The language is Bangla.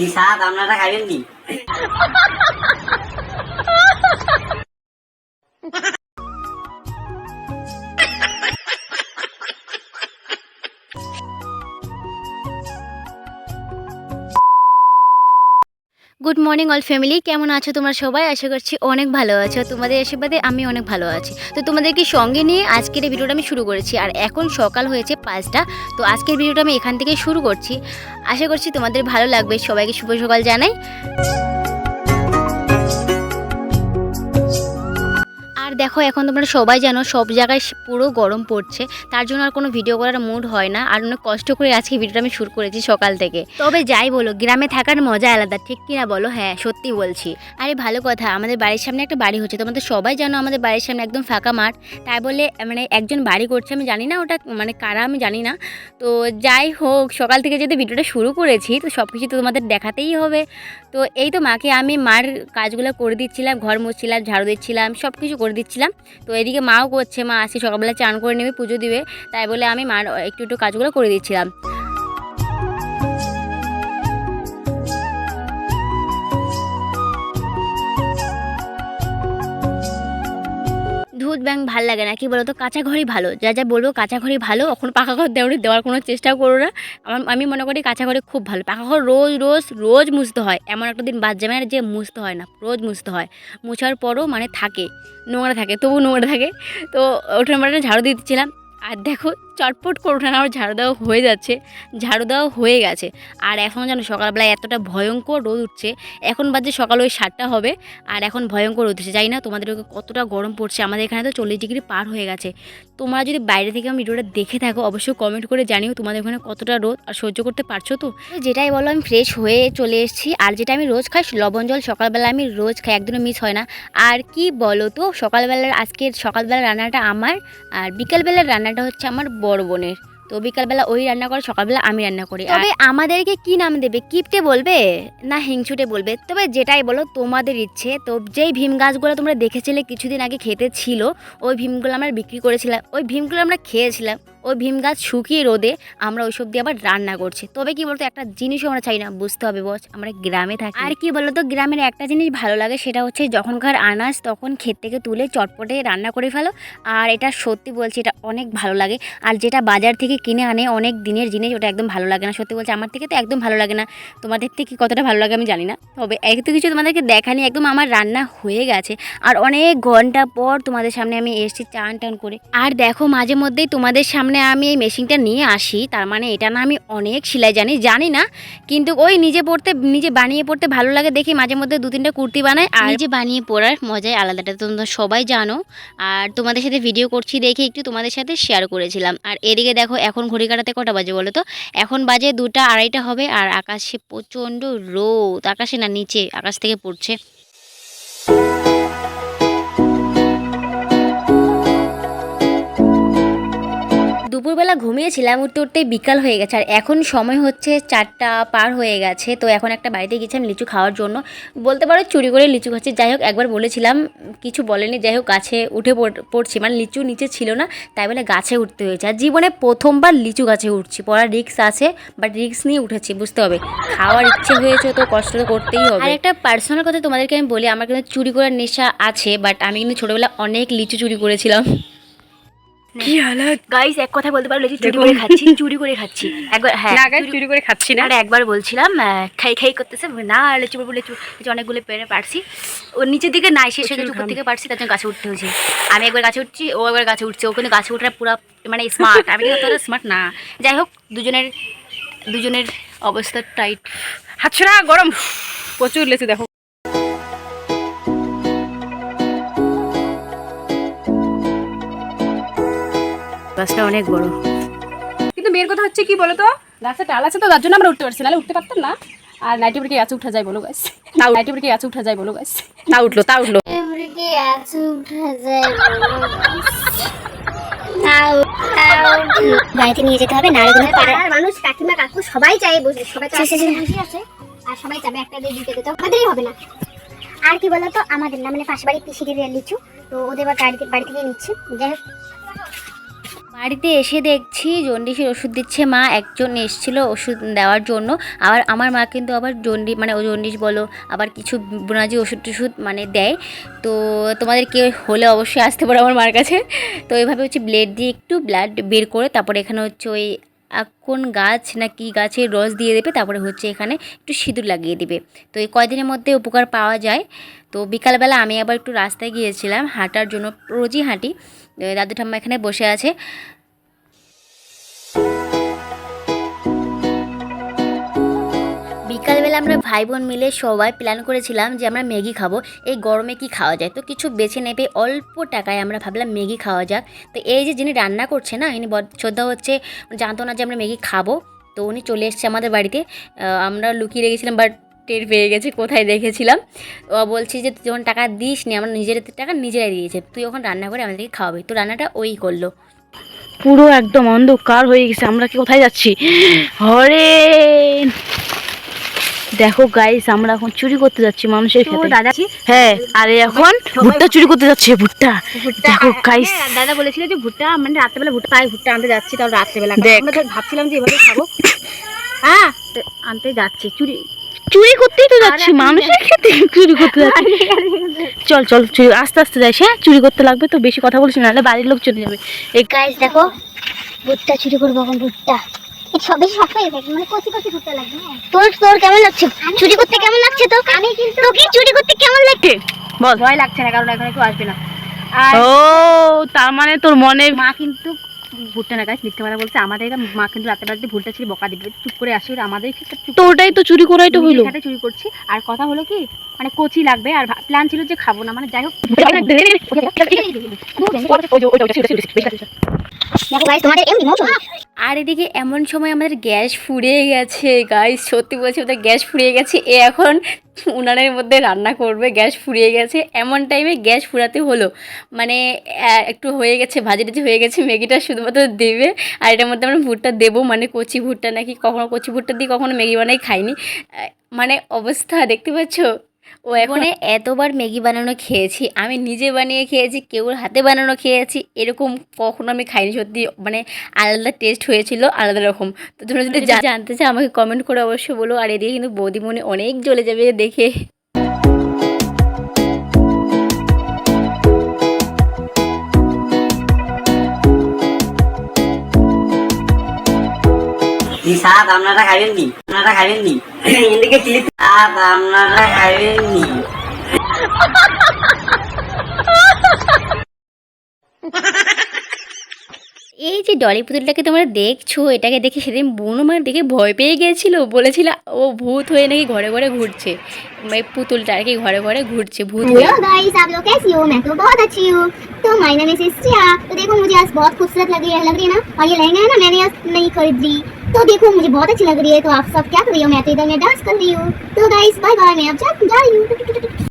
কি স্বাদ আপনারা খাবেন নি গুড মর্নিং অল ফ্যামিলি কেমন আছো তোমরা সবাই? আশা করছি অনেক ভালো আছো। তোমাদের আশীর্বাদে আমি অনেক ভালো আছি। তো তোমাদেরকে সঙ্গে নিয়ে আজকের এই ভিডিওটা আমি শুরু করেছি। আর এখন সকাল হয়েছে পাঁচটা। তো আজকের ভিডিওটা আমি এখান থেকে শুরু করছি। আশা করছি তোমাদের ভালো লাগবে। সবাইকে শুভ সকাল জানাই। দেখো, এখন তোমরা সবাই জানো, সব জায়গায় পুরো গরম পড়ছে। তার জন্য আর কোনো ভিডিও করার মুড হয় না। আর অনেক কষ্ট করে আজকে ভিডিওটা আমি শুরু করেছি সকাল থেকে। তবে যাই বলো, গ্রামে থাকার মজা আলাদা, ঠিক কিনা বলো? হ্যাঁ সত্যি বলছি। আরে, ভালো কথা, আমাদের বাড়ির সামনে একটা বাড়ি হচ্ছে। তোমাদের সবাই জানো আমাদের বাড়ির সামনে একদম ফাঁকা মাঠ। তাই বলে মানে একজন বাড়ি করছে, আমি জানি না ওটা মানে কারা, আমি জানি না। তো যাই হোক, সকাল থেকে যদি ভিডিওটা শুরু করেছি, তো সব কিছু তো তোমাদের দেখাতেই হবে। তো এই তো মাকে আমি মার কাজগুলো করে দিচ্ছিলাম, ঘর মুছছিলাম, ঝাড়ু দিচ্ছিলাম সব কিছু করে দিচ্ছিলাম তো এদিকে মাও করছে, মা আসি সকালবেলা চান করে নেবে, পুজো দিবে। তাই বলে আমি মার একটু একটু কাজগুলো করে দিচ্ছিলাম। ধুত ব্যাংক ভালো লাগে না। কি বলো তো কাঁচা ঘরই ভালো। যা যা বলব কাঁচা ঘরই ভালো। এখন পাকা ঘর দেওয়ার দেওয়ার কোনো চেষ্টাও করো না। আমার আমি মনে করি কাঁচা ঘরে খুব ভালো। পাকা ঘর রোজ রোজ রোজ মুছতে হয়। এমন একটা দিন বাদ যাবে না যে মুছতে হয় না। রোজ মুছতে হয়। মুছার পরও মানে থাকে। নোংরা থাকে। তবু নোংরা থাকে। তো ওঠার মানে ঝাড়ু দিয়ে দিচ্ছিলাম। আর দেখো চটপট করে ওঠানো আমার ঝাড়ু দেওয়া হয়ে যাচ্ছে। ঝাড়ু দেওয়া হয়ে গেছে। আর এখন যেন সকালবেলায় এতটা ভয়ঙ্কর রোদ উঠছে। এখন বাজে সকাল ওই সাতটা হবে, আর এখন ভয়ঙ্কর রোদ উঠছে। জানি না তোমাদের কতটা গরম পড়ছে। আমাদের এখানে তো চল্লিশ ডিগ্রি পার হয়ে গেছে। তোমরা যদি বাইরে থেকে আমি ভিডিওটা দেখে থাকো, অবশ্যই কমেন্ট করে জানিও তোমাদের ওখানে কতটা রোদ আর সহ্য করতে পারছ তো? যেটাই বলো, আমি ফ্রেশ হয়ে চলে এসেছি। আর যেটা আমি রোজ খাই, লবণ জল সকালবেলা আমি রোজ খাই একদিনও মিস হয় না। আর কি বলো তো, সকালবেলার আজকের সকালবেলার রান্নাটা আমার, আর বিকালবেলার রান্নাটা হচ্ছে আমার বড় বোনের। তো বিকালবেলা ওই রান্না করে, সকালবেলা আমি রান্না করি। তবে আমাদেরকে কি নাম দেবে? কিপটে বলবে না হিংচুটে বলবে? তবে যেটাই বলো, তোমাদের ইচ্ছে। তো যেই ভীম গাছগুলো তোমরা দেখেছিলে কিছুদিন আগে খেতে ছিল, ওই ভীমগুলো আমরা বিক্রি করেছিলাম। ওই ভীমগুলো আমরা খেয়েছিলাম। ওই ভীম গাছ শুকিয়ে রোদে আমরা ওইসব দিয়ে আবার রান্না করছি। তবে কি বলতো, একটা জিনিসও আমরা চাই না, বুঝতে হবে বস, আমরা গ্রামে থাকি। আর কি বলতো, গ্রামের একটা জিনিস ভালো লাগে, সেটা হচ্ছে যখনকার আনাজ, তখন ক্ষেত থেকে তুলে চটপটে রান্না করে ফেলো। আর এটা সত্যি বলছি, এটা অনেক ভালো লাগে। আর যেটা বাজার থেকে কিনে আনে, অনেক দিনের জিনিস, ওটা একদম ভালো লাগে না। সত্যি বলছি, আমার থেকে তো একদম ভালো লাগে না। তোমাদের থেকে কতটা ভালো লাগে আমি জানি না। তবে এত কিছু তোমাদেরকে দেখানি, একদম আমার রান্না হয়ে গেছে। আর অনেক ঘণ্টা পর তোমাদের সামনে আমি এসেছি চান টান করে। আর দেখো, মাঝে মধ্যেই তোমাদের সামনে আমি এই মেশিনটা নিয়ে আসি, তার মানে এটা না আমি অনেক সেলাই জানি জানি না। কিন্তু ওই নিজে পড়তে, নিজে বানিয়ে পড়তে ভালো লাগে দেখি মাঝে মধ্যে দু তিনটা কুর্তি বানাই আর নিজে বানিয়ে পড়ার মজাই আলাদাটা তোমরা সবাই জানো। আর তোমাদের সাথে ভিডিও করছি দেখে একটু তোমাদের সাথে শেয়ার করেছিলাম। আর এদিকে দেখো, এখন ঘড়ি কাটাতে কটা বাজে বলো তো? এখন বাজে দুটা আড়াইটা হবে আর আকাশে প্রচণ্ড রোদ, আকাশে না, নিচে, আকাশ থেকে পড়ছে। দুপুরবেলা ঘুমিয়েছিলাম, উঠতে উঠতে বিকাল হয়ে গেছে। আর এখন সময় হচ্ছে চারটা পার হয়ে গেছে। তো এখন একটা বাড়িতে গেছিলাম লিচু খাওয়ার জন্য। বলতে পারো চুরি করে লিচু খাচ্ছি। যাই হোক, একবার বলেছিলাম, কিছু বলেনি। যাই হোক, গাছে উঠে পড়- পড়ছি। মানে লিচু নিচে ছিল না, তাই বলে গাছে উঠতে হয়েছে। আর জীবনে প্রথমবার লিচু গাছে উঠছি। পড়ার রিক্স আছে, বাট রিক্স নিয়ে উঠেছি, বুঝতে হবে। খাওয়ার ইচ্ছে হয়েছে তো, কষ্ট তো করতেই হবে। আর একটা পার্সোনাল কথা তোমাদেরকে আমি বলি, আমার কিন্তু চুরি করার নেশা আছে, বাট আমি কিন্তু ছোটোবেলা অনেক লিচু চুরি করেছিলাম। কি হালাত? গাইস এক কথা বলতে পারো চুরি করে খাচ্ছি চুরি করে খাচ্ছি। একবার হ্যাঁ না গাছ চুরি- করে খাচ্ছি না। আর একবার বলছিলাম খাই খাই করতেছে। না লিচু বলব লিচু অনেকগুলো পেরে পারছি। ওর নিচের দিকে নাই শেষ হয়ে উপর। থেকে পারছি তার জন্য গাছে উঠতে হয়েছে। আমি একবার গাছে উঠছি ও একবার গাছে উঠছে। ও কিন্তু গাছে উঠার পুরো মানে স্মার্ট আমি কিন্তু স্মার্ট না। যাই হোক দুজনের দুজনের অবস্থা টাইট হাতছড়া গরম। প্রচুর লেচু দেখো। গাছটা অনেক বড়। কিন্তু মেয়ের কথা হচ্ছে কি বলো তো গাছে টাল আছে তো তার জন্য আমরা উঠতে পারছি নাহলে উঠতে পারতাম না। আর নাইটি পরে গাছে উঠা যায় বলো গাছ না নাইটি পরে গাছে উঠা যায় বলো গাছ তা উঠল তা উঠল। বাড়িতে নিয়ে যেতে হবে পাড়ার মানুষ কাকিমা কাকু সবাই চাই বসে সবাই তো বসে আছে আর সবাই চাবে একটা দিয়ে দিতে দিতে আমাদেরই হবে না। আর কি বলতো আমাদের না মানে পাশে বাড়ি পিসিদের লিচু তো ওদের বা গাড়িতে বাড়ি থেকে নিচ্ছে। যাই হোক বাড়িতে এসে দেখছি জন্ডিসের ওষুধ দিচ্ছে মা, একজন এসেছিল ওষুধ দেওয়ার জন্য। আবার আমার মা কিন্তু আবার জন্ডি মানে ও জন্ডিস বলো, আবার কিছু বোনাজি ওষুধ টষুধ মানে দেয়। তো তোমাদের কেউ হলে অবশ্যই আসতে পারো আমার মার কাছে। তো এইভাবে হচ্ছে ব্লেড দিয়ে একটু ব্লাড বের করে তারপরে এখানে হচ্ছে ওই কোন গাছ না কি গাছের রস দিয়ে দেবে, তারপরে হচ্ছে এখানে একটু সিঁদুর লাগিয়ে দেবে। তো এই কয়দিনের মধ্যে উপকার পাওয়া যায়। তো বিকালবেলা আমি আবার একটু রাস্তায় গিয়েছিলাম হাঁটার জন্য, রোজই হাঁটি। দাদু ঠাম্মা এখানে বসে আছে। বিকালবেলা আমরা ভাই বোন মিলে সবাই প্ল্যান করেছিলাম যে আমরা ম্যাগি খাব। এই গরমে কি খাওয়া যায়? তো কিছু বেছে নেবে, অল্প টাকায় আমরা ভাবলাম ম্যাগি খাওয়া যাক। তো এই যে যিনি রান্না করছে না, ইনি শ্রদ্ধা হচ্ছে, জানতো না যে আমরা ম্যাগি খাব। তো উনি চলে এসছে আমাদের বাড়িতে। আমরা লুকিয়ে রেখেছিলাম বাট টের পেয়ে গেছে কোথায় রেখেছিলাম। ও বলছি যে তুই যখন টাকা দিস নি আমার নিজের টাকা নিজেরাই দিয়েছে। তুই ওখানে রান্না করে আমাদেরকে খাওয়াবি। তো রান্নাটা ওই করল। পুরো একদম অন্ধকার হয়ে গেছে। আমরা কি কোথায় যাচ্ছি? হরে! দেখো গাইস আমরা এখন চুরি করতে যাচ্ছি মানুষের খেতে। দাদা হ্যাঁ আরে এখন ভুট্টা চুরি করতে যাচ্ছে ভুট্টা। দেখো গাইস হ্যাঁ, দাদা বলেছিল যে ভুট্টা মানে রাত্রেবেলা ভুট্টা তাই ভুট্টা আনতে যাচ্ছি তাহলে রাত্রেবেলা। দেখ। আমরা তো ভাবছিলাম যে এভাবে খাব। হ্যাঁ তো আনতে যাচ্ছি চুরি চুরি করতেই তো যাচ্ছি মানুষের খেতে চুরি করতে যাচ্ছি। চল চল চুরি আস্তে আস্তে যাইস হ্যাঁ চুরি করতে লাগবে তো বেশি কথা বলছি নাহলে বাড়ির লোক চলে যাবে। এই গাইস দেখো ভুট্টা চুরি করব এখন ভুট্টা। শক্ত হয়ে গেছে মানে কচি কচি ভুট্টা লাগবে তোর তোর কেমন লাগছে? চুরি করতে কেমন লাগছে তো আমি কিন্তু তোকে চুরি করতে কেমন লাগছে? বল। ভয় লাগছে না কারণ এখন কেউ আসবে না। ও তার মানে তোর মনে মা কিন্তু ভুট্টা না গাছ মিথ্যে কথা বলছে আমাদের মা কিন্তু রাতে রাতে ভুলটা ছিল বকা দিবে চুপ করে আসি আমাদের তো ওটাই তো চুরি করাই তো হলো চুরি করছি আর কথা হলো কি মানে কচি লাগবে আর প্ল্যান ছিল যে খাব না মানে যাই হোক আর এদিকে এমন সময় আমাদের গ্যাস ফুরিয়ে গেছে গাইস সত্যি বলছি ওদের গ্যাস ফুরিয়ে গেছে। এ এখন উনানের মধ্যে রান্না করবে, গ্যাস ফুরিয়ে গেছে। এমন টাইমে গ্যাস ফুরাতে হলো। মানে একটু হয়ে গেছে, ভাজি টাজি হয়ে গেছে, ম্যাগিটা শুধুমাত্র দেবে। আর এটার মধ্যে আমরা ভুট্টা দেবো মানে কচি ভুট্টা নাকি কখনো কচি ভুট্টা দিয়ে কখনো ম্যাগি বানাই খাইনি। মানে অবস্থা, দেখতে পাচ্ছ? ও এখন এতবার ম্যাগি বানানো খেয়েছি আমি নিজে বানিয়ে খেয়েছি কেউ হাতে বানানো খেয়েছি এরকম কখনো আমি খাইনি সত্যি মানে আলাদা টেস্ট হয়েছিল আলাদা রকম। তো তোমরা যদি জানতে চাও আমাকে কমেন্ট করে অবশ্যই বলো আর এদিকে কিন্তু বৌদিমণি অনেক জ্বলে যাবে দেখে। এই শাক আপনারা খাবেন নি? আপনারা খাবেন নি? এদিকে ক্লিপ শাক আপনারা খাবেন নি এই যে ডলি পুতুলটাকে তোমরা দেখছো এটাকে দেখে সেদিন বোনও মার দেখে ভয় পেয়ে গেছিল বলেছিল ও ভূত হয়ে নাকি ঘরে ঘরে ঘুরছে এই পুতুলটা আর কি ঘরে ঘরে ঘুরছে ভূত হয়ে हेलो गाइस आप लोग कैसी हो मैं तो बहुत अच्छी हूँ तो माय नेम इज सिस्टिया तो देखो मुझे आज बहुत खूबसूरत लग रही है लग रही है ना और ये लहंगा है ना मैंने आज नहीं खरीद ली तो देखो मुझे बहुत अच्छी लग रही है। तो आप सब क्या कर रही हो? मैं तो इधर मैं डांस कर रही हूँ। तो गाइस बाय बाय मैं अब जा, रही हूँ।